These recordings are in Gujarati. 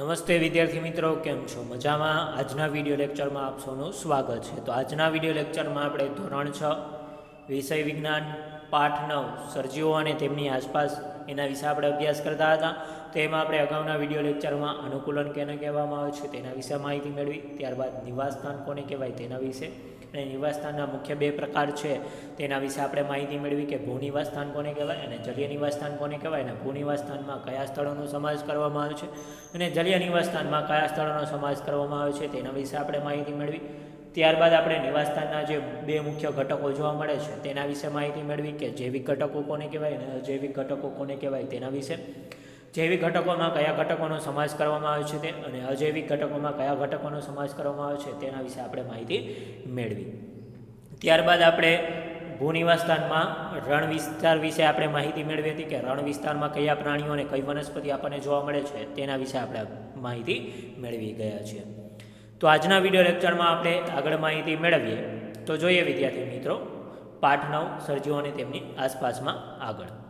નમસ્તે વિદ્યાર્થી મિત્રો, કેમ છો? મજામાં? આજના વીડિયો લેક્ચરમાં આપ સૌનું સ્વાગત છે. તો આજના વીડિયો લેક્ચરમાં આપણે ધોરણ છ, વિષય વિજ્ઞાન, પાઠ નવ સર્જીઓ અને તેમની આસપાસ એના વિશે આપણે અભ્યાસ કરતા હતા. તો આપણે અગાઉના વીડિયો લેક્ચરમાં અનુકૂલન કેને કહેવામાં આવે છે તેના વિશે માહિતી મેળવી. ત્યારબાદ નિવાસસ્થાન કોને કહેવાય તેના વિશે અને નિવાસસ્થાનના મુખ્ય બે પ્રકાર છે. તેના વિશે આપણે માહિતી મેળવી કે ભૂ નિવાસસ્થાન કોને કહેવાય અને જલીય નિવાસસ્થાન કોને કહેવાય અને ભૂ નિવાસસ્થાનમાં કયા સ્થળોનો સમાવેશ કરવામાં આવે છે અને જલીય નિવાસસ્થાનમાં કયા સ્થળોનો સમાવેશ કરવામાં આવે છે તેના વિશે આપણે માહિતી મેળવી. ત્યારબાદ આપણે નિવાસસ્થાનના જે બે મુખ્ય ઘટકો જોવા મળે છે તેના વિશે માહિતી મેળવી કે જૈવિક ઘટકો કોને કહેવાય અને અજૈવિક ઘટકો કોને કહેવાય તેના વિશે. જૈવિક ઘટકોમાં કયા ઘટકોનો સમાવેશ કરવામાં આવ્યો છે તે અને અજૈવિક ઘટકોમાં કયા ઘટકોનો સમાવેશ કરવામાં આવે છે તેના વિશે આપણે માહિતી મેળવી. ત્યારબાદ આપણે ભૂનિવાસસ્થાનમાં રણ વિસ્તાર વિશે આપણે માહિતી મેળવી હતી કે રણ વિસ્તારમાં કયા પ્રાણીઓ અને કઈ વનસ્પતિ આપણને જોવા મળે છે તેના વિશે આપણે માહિતી મેળવી ગયા છીએ. તો આજના વીડિયો લેક્ચરમાં આપણે આગળ માહિતી મેળવીએ. તો જોઈએ વિદ્યાર્થી મિત્રો, પાઠ નવ સર્જીઓ અને તેમની આસપાસમાં આગળ.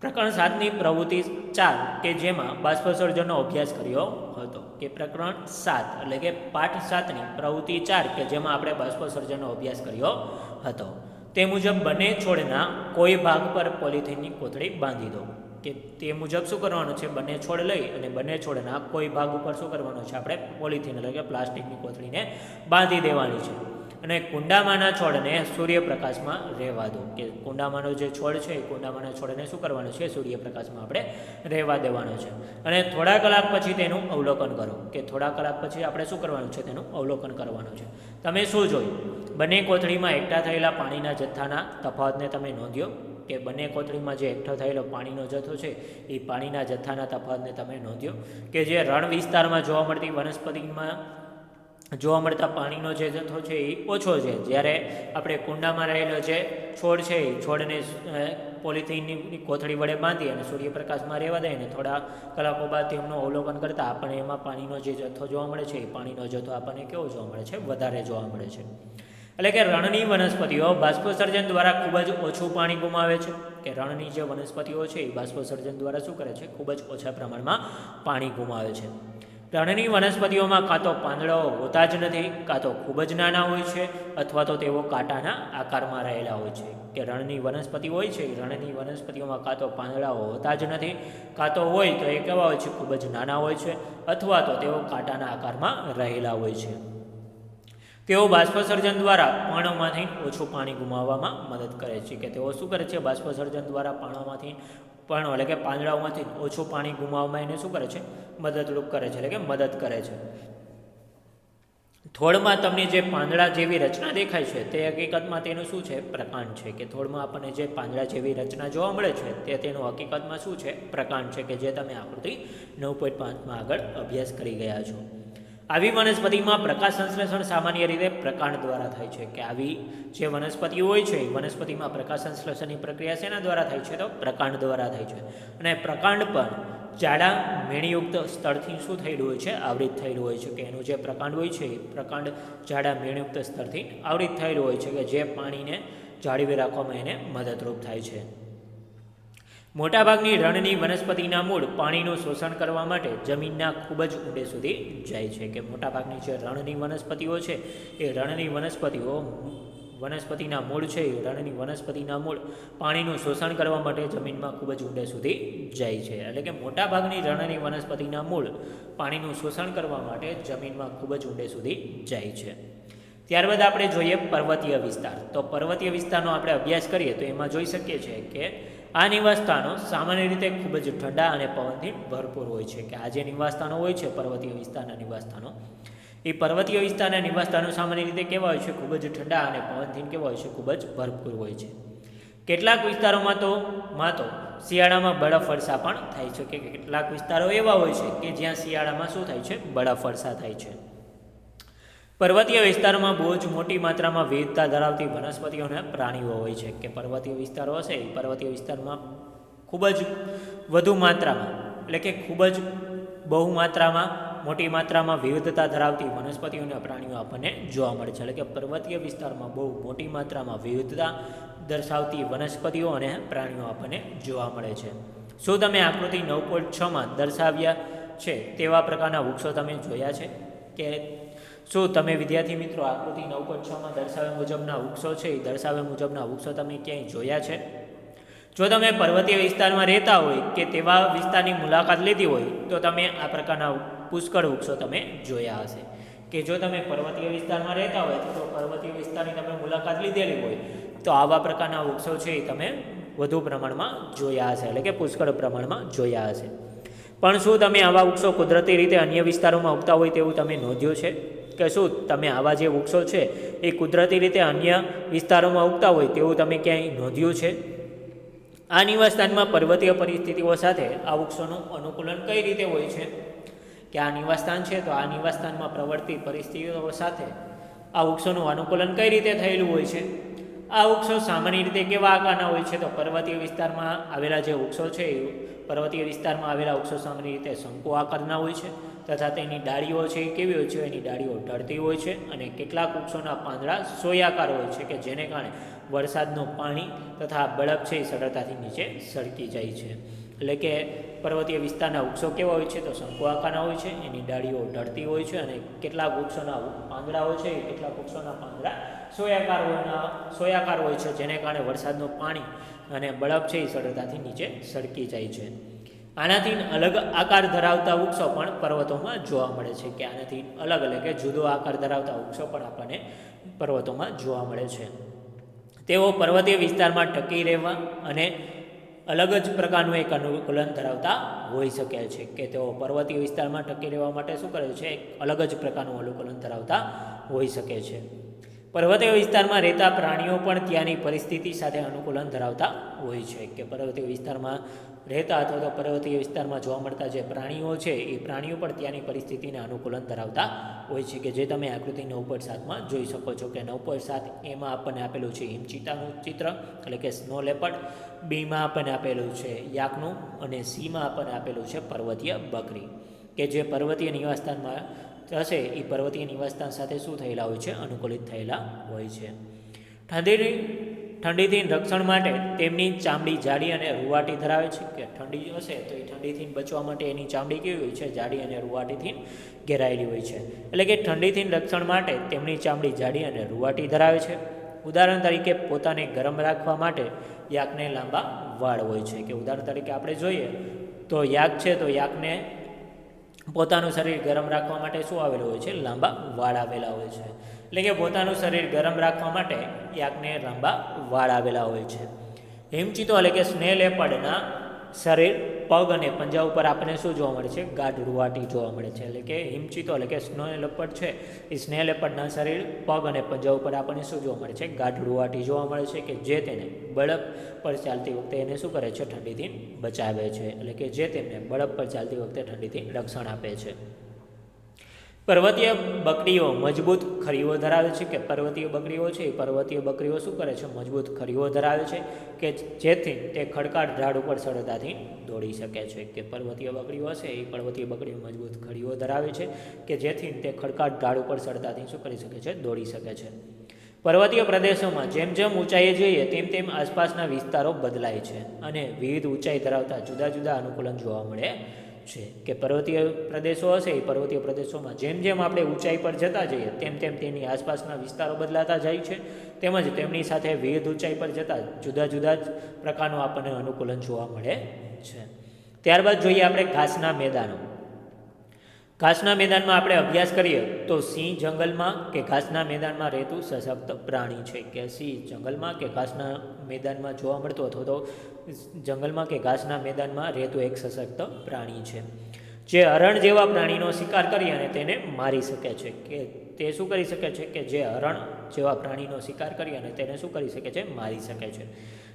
પ્રકરણ સાતની પ્રવૃત્તિ ચાર, કે જેમાં બાષ્પસર્જનનો અભ્યાસ કર્યો હતો. કે પ્રકરણ સાત, એટલે કે પાઠ સાતની પ્રવૃત્તિ ચાર, કે જેમાં આપણે બાષ્પસર્જનનો અભ્યાસ કર્યો હતો. તે મુજબ બંને છોડના કોઈ ભાગ પર પોલિથીનની કોથળી બાંધી દો. કે તે મુજબ શું કરવાનું છે? બંને છોડ લઈ અને બંને છોડના કોઈ ભાગ ઉપર શું કરવાનું છે? આપણે પોલિથીન, એટલે કે પ્લાસ્ટિકની કોથળીને બાંધી દેવાની છે. અને કુંડામાંના છોડને સૂર્યપ્રકાશમાં રહેવા દો. કે કુંડામાંનો જે છોડ છે, એ કુંડામાંના છોડને શું કરવાનું છે? સૂર્યપ્રકાશમાં આપણે રહેવા દેવાનો છે. અને થોડા કલાક પછી તેનું અવલોકન કરો. કે થોડા કલાક પછી આપણે શું કરવાનું છે? તેનું અવલોકન કરવાનું છે. તમે શું જોયું? બંને કોથળીમાં એકઠા થયેલા પાણીના જથ્થાના તફાવતને તમે નોંધ્યો? કે બંને કોથળીમાં જે એકઠો થયેલો પાણીનો જથ્થો છે, એ પાણીના જથ્થાના તફાવતને તમે નોંધ્યો? કે જે રણ વિસ્તારમાં જોવા મળતી વનસ્પતિમાં જોવા મળતા પાણીનો જે જથ્થો છે એ ઓછો છે. જ્યારે આપણે કુંડામાં રહેલો જે છોડ છે, એ છોડને પોલિથીનની કોથળી વડે બાંધી અને સૂર્યપ્રકાશમાં રહેવા દઈએ ને થોડા કલાકો બાદ તેમનું અવલોકન કરતાં આપણને એમાં પાણીનો જે જથ્થો જોવા મળે છે, એ પાણીનો જથ્થો આપણને કેવો જોવા મળે છે? વધારે જોવા મળે છે. એટલે કે રણની વનસ્પતિઓ બાષ્પસર્જન દ્વારા ખૂબ જ ઓછું પાણી ગુમાવે છે. કે રણની જે વનસ્પતિઓ છે, એ બાષ્પસર્જન દ્વારા શું કરે છે? ખૂબ જ ઓછા પ્રમાણમાં પાણી ગુમાવે છે. રણની વનસ્પતિઓમાં કાં તો પાંદડાઓ હોતા જ નથી, કાં તો ખૂબ જ નાના હોય છે, અથવા તો તેઓ કાંટાના આકારમાં રહેલા હોય છે. કે રણની વનસ્પતિ હોય છે રણની વનસ્પતિઓમાં કાં તો પાંદડાઓ હોતા જ નથી, કાં તો હોય તો એ કેવા હોય છે, ખૂબ જ નાના હોય છે, અથવા તો તેઓ કાંટાના આકારમાં રહેલા હોય છે. તેઓ બાષ્પસર્જન દ્વારા પાણોમાંથી ઓછું પાણી ગુમાવવામાં મદદ કરે છે કે તેઓ શું કરે છે? બાષ્પસર્જન દ્વારા પાણોમાંથી પણ એટલે કે પાંદડાઓમાંથી ઓછું પાણી ગુમાવવામાં એને શું કરે છે? મદદરૂપ કરે છે, એટલે કે મદદ કરે છે. થોડમાં તમને જે પાંદડા જેવી રચના દેખાય છે, તે હકીકતમાં તેનું શું છે? પ્રકાંડ છે કે થોડમાં આપણને જે પાંદડા જેવી રચના જોવા મળે છે, તે તેનું હકીકતમાં શું છે? પ્રકાંડ છે કે જે તમે આકૃતિ નવ પોઈન્ટ પાંચમાં આગળ અભ્યાસ કરી ગયા છો. આવી વનસ્પતિમાં પ્રકાશ સંશ્લેષણ સામાન્ય રીતે પ્રકાંડ દ્વારા થાય છે કે આવી જે વનસ્પતિ હોય છે, એ વનસ્પતિમાં પ્રકાશ સંશ્લેષણની પ્રક્રિયા શેના દ્વારા થાય છે તો પ્રકાંડ દ્વારા થાય છે. અને પ્રકાંડ પણ જાડા મેણીયુક્ત સ્તરથી શું થયેલું હોય છે? આવૃત થયેલું હોય છે કે એનું જે પ્રકાંડ હોય છે, એ પ્રકાંડ જાડા મેણીયુક્ત સ્તરથી આવૃત થયેલું હોય છે કે જે પાણીને જાળવી રાખવામાં એને મદદરૂપ થાય છે. મોટાભાગની રણની વનસ્પતિના મૂળ પાણીનું શોષણ કરવા માટે જમીનના ખૂબ જ ઊંડે સુધી જાય છે કે મોટાભાગની જે રણની વનસ્પતિઓ છે, એ રણની વનસ્પતિઓ વનસ્પતિના મૂળ છે, એ રણની વનસ્પતિના મૂળ પાણીનું શોષણ કરવા માટે જમીનમાં ખૂબ જ ઊંડે સુધી જાય છે. એટલે કે મોટાભાગની રણની વનસ્પતિના મૂળ પાણીનું શોષણ કરવા માટે જમીનમાં ખૂબ જ ઊંડે સુધી જાય છે. ત્યારબાદ આપણે જોઈએ પર્વતીય વિસ્તાર. તો પર્વતીય વિસ્તારનો આપણે અભ્યાસ કરીએ તો એમાં જોઈ શકીએ છીએ કે આ નિવાસસ્થાનો સામાન્ય રીતે ખૂબ જ ઠંડા અને પવનથી ભરપૂર હોય છે કે આ જે નિવાસસ્થાનો હોય છે, પર્વતીય વિસ્તારના નિવાસસ્થાનો, એ પર્વતીય વિસ્તારના નિવાસસ્થાનો સામાન્ય રીતે કેવા હોય છે? ખૂબ જ ઠંડા અને પવનથી કેવા હોય છે? ખૂબ જ ભરપૂર હોય છે. કેટલાક વિસ્તારોમાં તો, માં તો શિયાળામાં બળાફરસા પણ થાય છે. કે કેટલાક વિસ્તારો એવા હોય છે કે જ્યાં શિયાળામાં શું થાય છે? બળાફરસા થાય છે. પર્વતીય વિસ્તારોમાં બહુ જ મોટી માત્રામાં વિવિધતા ધરાવતી વનસ્પતિઓ અને પ્રાણીઓ હોય છે. કે પર્વતીય વિસ્તારો હશે એ પર્વતીય વિસ્તારમાં ખૂબ જ વધુ માત્રામાં, એટલે કે ખૂબ જ બહુ માત્રામાં મોટી માત્રામાં વિવિધતા ધરાવતી વનસ્પતિઓ અને પ્રાણીઓ આપણને જોવા મળે છે. એટલે કે પર્વતીય વિસ્તારમાં બહુ મોટી માત્રામાં વિવિધતા દર્શાવતી વનસ્પતિઓ અને પ્રાણીઓ આપણને જોવા મળે છે. શું તમે આકૃતિ નવ પોઈન્ટ છમાં દર્શાવ્યા છે તેવા પ્રકારના વૃક્ષો તમે જોયા છે? કે શું તમે વિદ્યાર્થી મિત્રો આકૃતિ નવ પોઈન્ટ છમાં દર્શાવ્યા મુજબના વૃક્ષો છે, એ દર્શાવ્યા મુજબના વૃક્ષો તમે ક્યાંય જોયા છે? જો તમે પર્વતીય વિસ્તારમાં રહેતા હોય કે તેવા વિસ્તારની મુલાકાત લીધી હોય, તો તમે આ પ્રકારના પુષ્કળ વૃક્ષો તમે જોયા હશે. કે જો તમે પર્વતીય વિસ્તારમાં રહેતા હોય, તો પર્વતીય વિસ્તારની તમે મુલાકાત લીધેલી હોય, તો આવા પ્રકારના વૃક્ષો છે એ તમે વધુ પ્રમાણમાં જોયા હશે, એટલે કે પુષ્કળ પ્રમાણમાં જોયા હશે. પણ શું તમે આવા વૃક્ષો કુદરતી રીતે અન્ય વિસ્તારોમાં ઉગતા હોય તેવું તમે નોંધ્યું છે? કે શું તમે આવા જે વૃક્ષો છે, એ કુદરતી રીતે અન્ય વિસ્તારોમાં ઉગતા હોય તેવું તમે ક્યાંય નોંધ્યું છે? આ નિવાસસ્થાનમાં પર્વતીય પરિસ્થિતિઓ સાથે આ વૃક્ષોનું અનુકૂલન કઈ રીતે હોય છે? કે આ નિવાસસ્થાન છે, તો આ નિવાસસ્થાનમાં પ્રવર્તી પરિસ્થિતિઓ સાથે આ વૃક્ષોનું અનુકૂલન કઈ રીતે થયેલું હોય છે? આ વૃક્ષો સામાન્ય રીતે કેવા આકારના હોય છે? તો પર્વતીય વિસ્તારમાં આવેલા જે વૃક્ષો છે, એ પર્વતીય વિસ્તારમાં આવેલા વૃક્ષો સામાન્ય રીતે શંકુ આકારના હોય છે. તથા તેની ડાળીઓ છે એ કેવી હોય છે? એની ડાળીઓ ઢળતી હોય છે અને કેટલાક વૃક્ષોના પાંદડા સોયાકાર હોય છે કે જેને કારણે વરસાદનું પાણી તથા બળબ છે એ સરળતાથી નીચે સરકી જાય છે. એટલે કે પર્વતીય વિસ્તારના વૃક્ષો કેવા હોય છે? તો શંકુ આકારના હોય છે, એની ડાળીઓ ઢળતી હોય છે અને કેટલાક વૃક્ષોના પાંદડા હોય છે, કેટલાક વૃક્ષોના પાંદડા સોયાકાર હોયના સોયાકાર હોય છે, જેને કારણે વરસાદનું પાણી અને બળબ છે એ સરળતાથી નીચે સરકી જાય છે. આનાથી અલગ આકાર ધરાવતા વૃક્ષો પણ પર્વતોમાં જોવા મળે છે કે આનાથી અલગ એટલે કે જુદો આકાર ધરાવતા વૃક્ષો પણ આપણને પર્વતોમાં જોવા મળે છે. તેઓ પર્વતીય વિસ્તારમાં ટકી રહેવા અને અલગ જ પ્રકારનું એક અનુકૂલન ધરાવતા હોઈ શકે છે કે તેઓ પર્વતીય વિસ્તારમાં ટકી રહેવા માટે શું કરે છે? એક અલગ જ પ્રકારનું અનુકૂલન ધરાવતા હોઈ શકે છે. પર્વતીય વિસ્તારમાં રહેતા પ્રાણીઓ પણ ત્યાંની પરિસ્થિતિ સાથે અનુકૂલન ધરાવતા હોય છે કે પર્વતીય વિસ્તારમાં રહેતા અથવા તો પર્વતીય વિસ્તારમાં જોવા મળતા જે પ્રાણીઓ છે, એ પ્રાણીઓ પણ ત્યાંની પરિસ્થિતિને અનુકૂલન ધરાવતા હોય છે કે જે તમે આકૃતિ નવ પોઈન્ટ સાતમાં જોઈ શકો છો કે નવ પોઈન્ટ સાત એમાં આપણને આપેલું છે હિમચિતાનું ચિત્ર, એટલે કે સ્નો લેપડ બીમાં આપણને આપેલું છે યાકનું અને સીમાં આપણને આપેલું છે પર્વતીય બકરી. કે જે પર્વતીય નિવાસસ્થાનમાં હશે એ પર્વતીય નિવાસસ્થાન સાથે શું થયેલા હોય છે? અનુકૂલિત થયેલા હોય છે. ઠંડીની ઠંડીથી રક્ષણ માટે તેમની ચામડી જાડી અને રૂવાટી ધરાવે છે. કે ઠંડી હશે તો એ ઠંડીથી બચવા માટે એની ચામડી કેવી હોય છે? જાડી અને રૂવાટીથી ઘેરાયેલી હોય છે. એટલે કે ઠંડીથી રક્ષણ માટે તેમની ચામડી જાડી અને રૂવાટી ધરાવે છે. ઉદાહરણ તરીકે પોતાને ગરમ રાખવા માટે યાકને લાંબા વાળ હોય છે. કે ઉદાહરણ તરીકે આપણે જોઈએ તો યાક છે તો યાકને પોતાનું શરીર ગરમ રાખવા માટે શું આવેલું હોય છે? લાંબા વાળ આવેલા હોય છે. એટલે કે પોતાનું શરીર ગરમ રાખવા માટે યાકને લાંબા વાળ આવેલા હોય છે. હિમચીતો એટલે કે સ્નેહ લેપડના શરીર, પગ અને પંજા ઉપર આપણને શું જોવા મળે છે? ગાઢ રૂવાટી જોવા મળે છે. એટલે કે હિમચીતો એટલે કે સ્નો લેપડ છે. એ સ્નેહ લેપડના શરીર, પગ અને પંજા ઉપર આપણને શું જોવા મળે છે? ગાઢ રૂવાટી જોવા મળે છે કે જે તેને બળપ પર ચાલતી વખતે એને શું કરે છે? ઠંડીથી બચાવે છે. એટલે કે જે તેમને બળપ પર ચાલતી વખતે ઠંડીથી રક્ષણ આપે છે. પર્વતીય બકરીઓ મજબૂત ખરીઓ ધરાવે છે કે પર્વતીય બકરીઓ છે, એ પર્વતીય બકરીઓ શું કરે છે? મજબૂત ખરીઓ ધરાવે છે કે જેથી તે ખડકાટ ઝાડ ઉપર સરળતાથી દોડી શકે છે. કે પર્વતીય બકરીઓ હશે, એ પર્વતીય બકરીઓ મજબૂત ખરીઓ ધરાવે છે કે જેથી તે ખડકાટ ઝાડ ઉપર સરળતાથી શું કરી શકે છે? દોડી શકે છે. પર્વતીય પ્રદેશોમાં જેમ જેમ ઊંચાઈએ જઈએ, તેમ તેમ આસપાસના વિસ્તારો બદલાય છે અને વિવિધ ઊંચાઈ ધરાવતા જુદા જુદા અનુકૂલન જોવા મળે છે કે પર્વતીય પ્રદેશો હશે, એ પર્વતીય પ્રદેશોમાં જેમ જેમ આપણે ઊંચાઈ પર જતા જઈએ, તેમ તેમ તેની આસપાસના વિસ્તારો બદલાતા જાય છે. તેમજ તેમની સાથે વિવિધ ઊંચાઈ પર જતાં જુદા જુદા જ પ્રકારનું આપણને અનુકૂલન જોવા મળે છે. ત્યારબાદ જોઈએ આપણે ઘાસના મેદાનો. ઘાસના મેદાનમાં આપણે અભ્યાસ કરીએ તો સિંહ જંગલમાં કે ઘાસના મેદાનમાં રહેતું સશક્ત પ્રાણી છે કે સિંહ જંગલમાં કે ઘાસના મેદાનમાં જોવા મળતું અથવા તો જંગલમાં કે ઘાસના મેદાનમાં રહેતું એક સશક્ત પ્રાણી છે. જે હરણ જેવા પ્રાણીનો શિકાર કરી અને તેને મારી શકે છે કે તે શું કરી શકે છે કે જે હરણ જેવા પ્રાણીનો શિકાર કરી અને તેને શું કરી શકે છે? મારી શકે છે.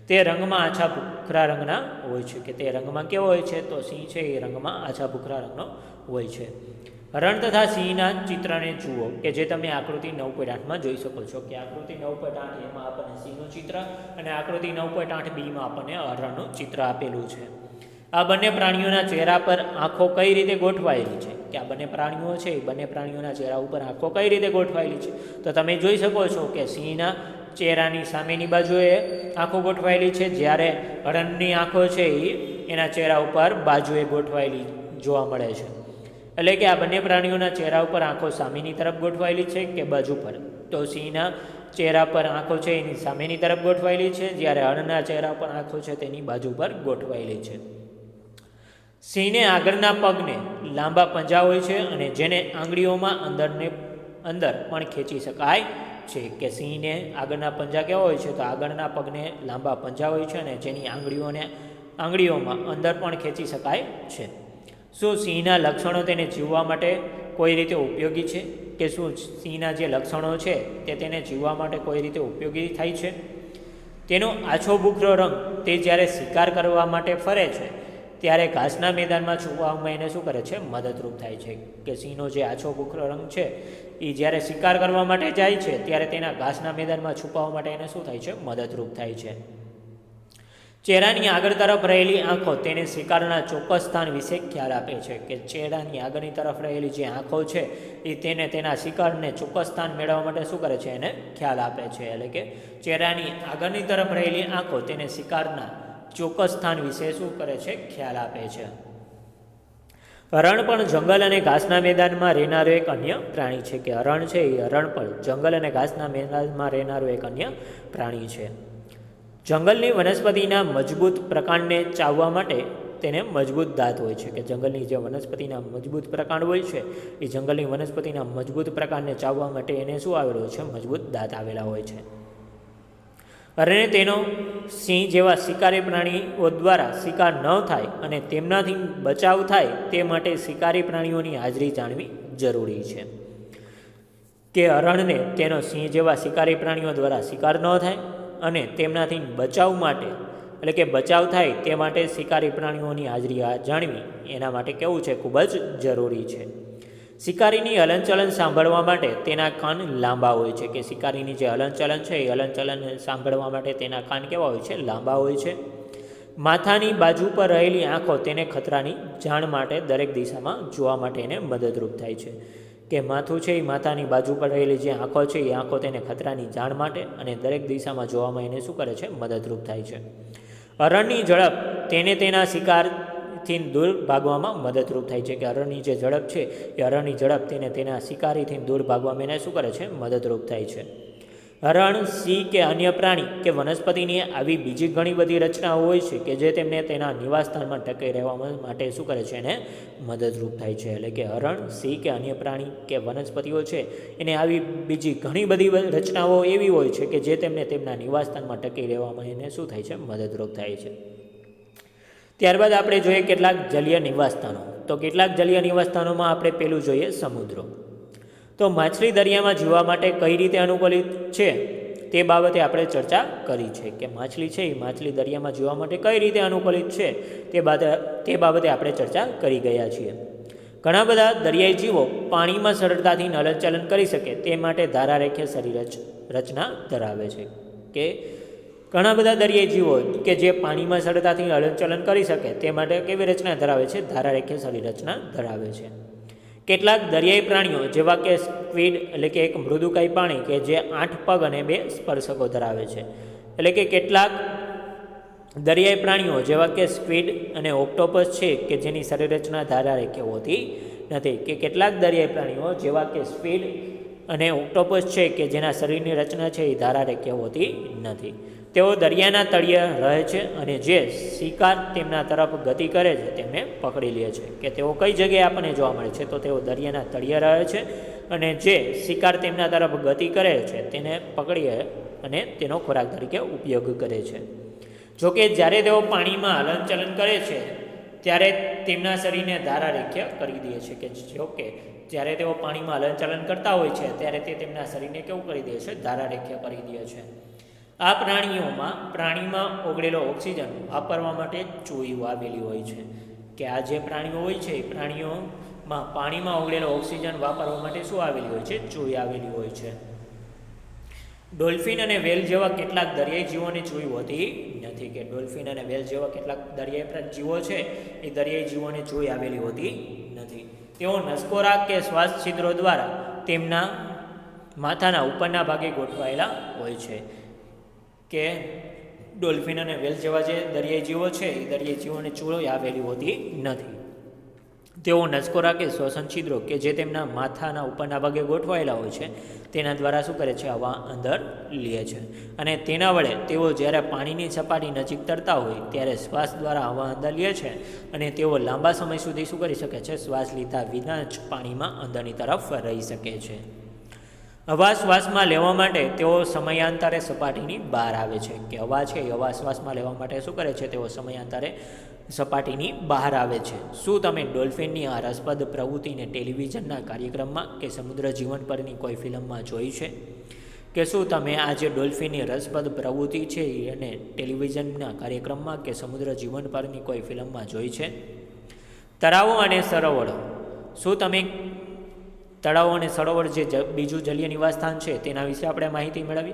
તે રંગમાં આછા ભૂખરા રંગના હોય છે. કે તે રંગમાં કેવો હોય છે? તો સિંહ છે એ રંગમાં આછા ભૂખરા રંગનો હોય છે. હરણ તથા સિંહના ચિત્રને જુઓ. કે જે તમે આકૃતિ નવ પોઈન્ટ આઠમાં જોઈ શકો છો કે આકૃતિ નવ પોઈન્ટ આઠ એમાં આપણને સિંહનું ચિત્ર અને આકૃતિ નવ પોઈન્ટ આઠ બીમાં આપણને હરણનું ચિત્ર આપેલું છે. આ બંને પ્રાણીઓના ચહેરા પર આંખો કઈ રીતે ગોઠવાયેલી છે? કે આ બંને પ્રાણીઓ છે, એ બંને પ્રાણીઓના ચહેરા ઉપર આંખો કઈ રીતે ગોઠવાયેલી છે? તો તમે જોઈ શકો છો કે સિંહના ચહેરાની સામેની બાજુએ આંખો ગોઠવાયેલી છે. જ્યારે હળનની આંખો છે એ એના ચહેરા ઉપર બાજુએ ગોઠવાયેલી જોવા મળે છે. એટલે કે આ બંને પ્રાણીઓના ચહેરા ઉપર આંખો સામેની તરફ ગોઠવાયેલી છે કે બાજુ પર. તો સિંહના ચહેરા પર આંખો છે, એની સામેની તરફ ગોઠવાયેલી છે. જ્યારે હરણના ચહેરા પર આંખો છે, તેની બાજુ પર ગોઠવાયેલી છે. સિંહને આગળના પગને લાંબા પંજા હોય છે અને જેને આંગળીઓમાં અંદરને, અંદર પણ ખેંચી શકાય છે કે સિંહને આગળના પંજા કેવા હોય છે? તો આગળના પગને લાંબા પંજા હોય છે અને જેની આંગળીઓને આંગળીઓમાં અંદર પણ ખેંચી શકાય છે. શું સિંહના લક્ષણો તેને જીવવા માટે કોઈ રીતે ઉપયોગી છે? કે શું સિંહના જે લક્ષણો છે તે તેને જીવવા માટે કોઈ રીતે ઉપયોગી થાય છે? તેનો આછો ભૂખરો રંગ તે જ્યારે શિકાર કરવા માટે ફરે છે, ત્યારે ઘાસના મેદાનમાં છુપાવવામાં એને શું કરે છે? મદદરૂપ થાય છે. કે સિંહનો જે આછો ભૂખરો રંગ છે એ જ્યારે શિકાર કરવા માટે જાય છે, ત્યારે તેના ઘાસના મેદાનમાં છુપાવવા માટે એને શું થાય છે? મદદરૂપ થાય છે. ચહેરાની આગળ તરફ રહેલી આંખો તેને શિકારના ચોક્કસ સ્થાન વિશે ખ્યાલ આપે છે કે ચહેરાની આગળની તરફ રહેલી જે આંખો છે એ તેને તેના શિકારને ચોક્કસ સ્થાન મેળવવા માટે શું કરે છે? એને ખ્યાલ આપે છે. એટલે કે ચહેરાની આગળની તરફ રહેલી આંખો તેને શિકારના ચોક્કસ સ્થાન વિશે શું કરે છે? ખ્યાલ આપે છે. હરણ પણ જંગલ અને ઘાસના મેદાનમાં રહેનારો એક અન્ય પ્રાણી છે કે હરણ છે એ હરણ પણ જંગલ અને ઘાસના મેદાનમાં રહેનારો એક અન્ય પ્રાણી છે. જંગલની વનસ્પતિના મજબૂત પ્રકાંડને ચાવવા માટે તેને મજબૂત દાંત હોય છે કે જંગલની જે વનસ્પતિના મજબૂત પ્રકાંડ હોય છે, એ જંગલની વનસ્પતિના મજબૂત પ્રકાંડને ચાવવા માટે એને શું આવેલો છે? મજબૂત દાંત આવેલા હોય છે. અને તેનો સિંહ જેવા શિકારી પ્રાણીઓ દ્વારા શિકાર ન થાય અને તેમનાથી બચાવ થાય તે માટે શિકારી પ્રાણીઓની હાજરી જાણવી જરૂરી છે. કે હરણને તેનો સિંહ જેવા શિકારી પ્રાણીઓ દ્વારા શિકાર ન થાય અને તેમનાથી બચાવ માટે, એટલે કે બચાવ થાય તે માટે શિકારી પ્રાણીઓની હાજરી જાણવી એના માટે કેવું છે ખૂબ જ જરૂરી છે. શિકારીની હલનચલન સાંભળવા માટે તેના કાન લાંબા હોય છે કે શિકારીની જે હલનચલન છે એ હલનચલન સાંભળવા માટે તેના કાન કેવા હોય છે? લાંબા હોય છે. માથાની બાજુ પર રહેલી આંખો તેને ખતરાની જાણ માટે દરેક દિશામાં જોવા માટે એને મદદરૂપ થાય છે. કે માથું છે એ માથાની બાજુ પર રહેલી જે આંખો છે એ આંખો તેને ખતરાની જાણ માટે અને દરેક દિશામાં જોવામાં એને શું કરે છે? મદદરૂપ થાય છે. હરણની ઝડપ તેને તેના શિકારથી દૂર ભાગવામાં મદદરૂપ થાય છે. કે હરણની જે ઝડપ છે, એ હરણની ઝડપ તેને તેના શિકારીથી દૂર ભાગવામાં એને શું કરે છે? મદદરૂપ થાય છે. હરણ, સિંહ કે અન્ય પ્રાણી કે વનસ્પતિની આવી બીજી ઘણી બધી રચનાઓ હોય છે કે જે તેમને તેના નિવાસસ્થાનમાં ટકાઈ રહેવા માટે શું કરે છે? એને મદદરૂપ થાય છે. એટલે કે હરણ, સિંહ કે અન્ય પ્રાણી કે વનસ્પતિઓ છે, એને આવી બીજી ઘણી બધી રચનાઓ એવી હોય છે કે જે તેમને તેમના નિવાસસ્થાનમાં ટકી રહેવામાં એને શું થાય છે? મદદરૂપ થાય છે. ત્યારબાદ આપણે જોઈએ કેટલાક જલીય નિવાસસ્થાનો. તો કેટલાક જલીય નિવાસસ્થાનોમાં આપણે પેલું જોઈએ સમુદ્રો. તો માછલી દરિયામાં જીવવા માટે કઈ રીતે અનુકૂલિત છે? તે બાબતે આપણે ચર્ચા કરી છે કે માછલી છે એ માછલી દરિયામાં જીવવા માટે કઈ રીતે અનુકૂલિત છે તે બાબતે તે બાબતે આપણે ચર્ચા કરી ગયા છીએ. ઘણા બધા દરિયાઈ જીવો પાણીમાં સરળતાથી નલનચલન કરી શકે તે માટે ધારારેખ્ય શરીર રચના ધરાવે છે કે ઘણા બધા દરિયાઈ જીવો કે જે પાણીમાં સરળતાથી હલનચલન કરી શકે તે માટે કેવી રચના ધરાવે છે? ધારારેખીય શરીર રચના ધરાવે છે. કેટલાક દરિયાઈ પ્રાણીઓ જેવા કે સ્ક્વિડ એટલે કે એક મૃદુકાય પાણી કે જે આઠ પગ અને બે સ્પર્શકો ધરાવે છે. એટલે કે કેટલાક દરિયાઈ પ્રાણીઓ જેવા કે સ્ક્વિડ અને ઓક્ટોપસ છે કે જેની શરીર રચના ધારારેખ્ય હોતી નથી. કે કેટલાક દરિયાઈ પ્રાણીઓ જેવા કે સ્ક્વિડ અને ઓક્ટોપસ છે કે જેના શરીરની રચના છે એ ધારારેખીય હોતી નથી. તેઓ દરિયાના તળિયે રહે છે અને જે શિકાર તેમના તરફ ગતિ કરે છે, તેમને પકડી લે છે. કે તેઓ કઈ જગ્યાએ આપણને જોવા મળે છે? તો તેઓ દરિયાના તળિયે રહે છે અને જે શિકાર તેમના તરફ ગતિ કરે છે, તેને પકડી અને તેનો ખોરાક તરીકે ઉપયોગ કરે છે. જોકે જ્યારે તેઓ પાણીમાં હલનચલન કરે છે, ત્યારે તેમના શરીરને ધારારેખ્ય કરી દે છે કે જોકે જ્યારે તેઓ પાણીમાં હલનચલન કરતા હોય છે, ત્યારે તે તેમના શરીરને કેવું કરી દે છે? ધારારેખ્ય કરી દે છે. આ પ્રાણીઓમાં પ્રાણીમાં ઓગળેલો ઓક્સિજન વાપરવા માટે ચોઈઓ આવેલી હોય છે. કે આ જે પ્રાણીઓ હોય છે, એ પ્રાણીઓમાં પાણીમાં ઓગળેલો ઓક્સિજન વાપરવા માટે શું આવેલી હોય છે? ચોઈ આવેલી હોય છે. ડોલ્ફિન અને વેલ જેવા કેટલાક દરિયાઈ જીવોની ચોઈ હોતી નથી કે ડોલ્ફિન અને વેલ જેવા કેટલાક દરિયાઈ જીવો છે, એ દરિયાઈ જીવોને ચોઈ આવેલી હોતી નથી. તેઓ નસકોરા કે શ્વાસ છિદ્રો દ્વારા તેમના માથાના ઉપરના ભાગે ગોઠવાયેલા હોય છે. કે ડોલ્ફિન અને વેલ જેવા જે દરિયાઈ જીવો છે, એ દરિયાઈ જીવોને ચૂળોય આવેલી હોતી નથી. તેઓ નસકોરા કે શ્વસન છિદ્રો કે જે તેમના માથાના ઉપરના ભાગે ગોઠવાયેલા હોય છે, તેના દ્વારા શું કરે છે? હવા અંદર લે છે. અને તેના વડે તેઓ જ્યારે પાણીની સપાટી નજીક તરતા હોય, ત્યારે શ્વાસ દ્વારા હવા અંદર લે છે અને તેઓ લાંબા સમય સુધી શું કરી શકે છે? શ્વાસ લીધા વિના જ પાણીમાં અંદરની તરફ રહી શકે છે. હવા શ્વાસમાં લેવા માટે તેઓ સમયાંતરે સપાટીની બહાર આવે છે. કે હવા છે એ હવા શ્વાસમાં લેવા માટે શું કરે છે? તેઓ સમયાંતરે સપાટીની બહાર આવે છે. શું તમે ડોલ્ફિનની આ રસપ્રદ પ્રવૃત્તિને ટેલિવિઝનના કાર્યક્રમમાં કે સમુદ્ર જીવન પરની કોઈ ફિલ્મમાં જોઈ છે? કે શું તમે આ જે ડોલ્ફિનની રસપ્રદ પ્રવૃત્તિ છે એને ટેલિવિઝનના કાર્યક્રમમાં કે સમુદ્ર જીવન પરની કોઈ ફિલ્મમાં જોઈ છે? તળાવો અને સરોવરો શું તમે તળાવો અને સરોવર જે બીજું જલીય નિવાસસ્થાન છે, તેના વિશે આપણે માહિતી મેળવી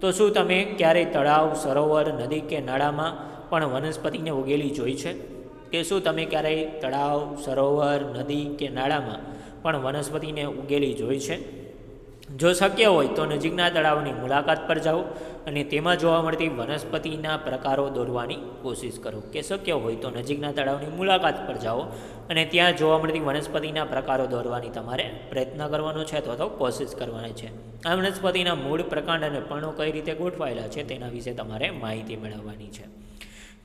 તો શું તમે ક્યારેય તળાવ, સરોવર, નદી કે નાળામાં પણ વનસ્પતિને ઉગેલી જોઈ છે? કે શું તમે ક્યારેય તળાવ, સરોવર, નદી કે નાળામાં પણ વનસ્પતિને ઉગેલી જોઈ છે? જો શક્ય હોય તો નજીકના તળાવની મુલાકાત પર જાઓ અને તેમાં જોવા મળતી વનસ્પતિના પ્રકારો દોરવાની કોશિશ કરો. કે શક્ય હોય તો નજીકના તળાવની મુલાકાત પર જાઓ અને ત્યાં જોવા મળતી વનસ્પતિના પ્રકારો દોરવાની તમારે પ્રયત્ન કરવાનો છે અથવા તો કોશિશ કરવાની છે. આ વનસ્પતિના મૂળ પ્રકાંડ અને પર્ણો કઈ રીતે ગોઠવાયેલા છે તેના વિશે તમારે માહિતી મેળવવાની છે.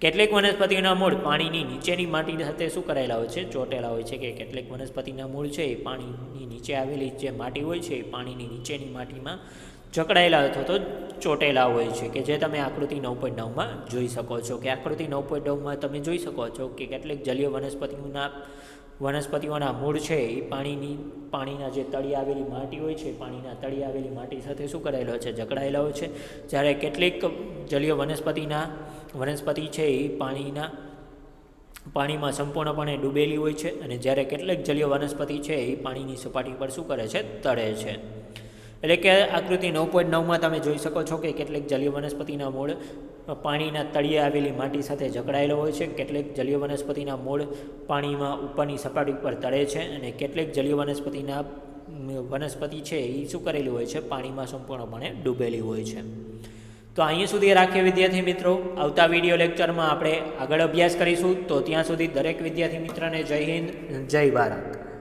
કેટલીક વનસ્પતિના મૂળ પાણીની નીચેની માટી સાથે શું કરાયેલા હોય છે? ચોટેલા હોય છે કે કેટલીક વનસ્પતિના મૂળ છે એ પાણીની નીચે આવેલી જે માટી હોય છે એ પાણીની નીચેની માટીમાં જકડાયેલા અથવા તો ચોટેલા હોય છે કે જે તમે આકૃતિ નવ પોઈન્ટ નવમાં જોઈ શકો છો. કે આકૃતિ નવ પોઈન્ટ નવમાં તમે જોઈ શકો છો કે કેટલીક જલીય વનસ્પતિઓના વનસ્પતિઓના મૂળ છે, એ પાણીની, પાણીના જે તળી આવેલી માટી હોય છે પાણીના તળી આવેલી માટી સાથે શું કરાયેલો છે? જકડાયેલા હોય છે. જ્યારે કેટલીક જલીય વનસ્પતિના, વનસ્પતિ છે, એ પાણીના, પાણીમાં સંપૂર્ણપણે ડૂબેલી હોય છે અને જ્યારે કેટલીક જલીય વનસ્પતિ છે, એ પાણીની સપાટી પર શું કરે છે? તળે છે. એટલે કે આકૃતિ નવ પોઈન્ટ નવમાં તમે જોઈ શકો છો કે કેટલીક જલીય વનસ્પતિના મૂળ પાણીના તળિયે આવેલી માટી સાથે જકડાયેલો હોય છે. કેટલીક જલીય વનસ્પતિના મૂળ પાણીમાં ઉપરની સપાટી ઉપર તળે છે અને કેટલીક જલીય વનસ્પતિના વનસ્પતિ છે એ શું કરેલી હોય છે, પાણીમાં સંપૂર્ણપણે ડૂબેલી હોય છે. તો અહીંયા સુધી રાખીએ વિદ્યાર્થી મિત્રો. આવતા વીડિયો લેક્ચરમાં આપણે આગળ અભ્યાસ કરીશું. તો ત્યાં સુધી દરેક વિદ્યાર્થી મિત્રને જય હિન્દ, જય ભારત.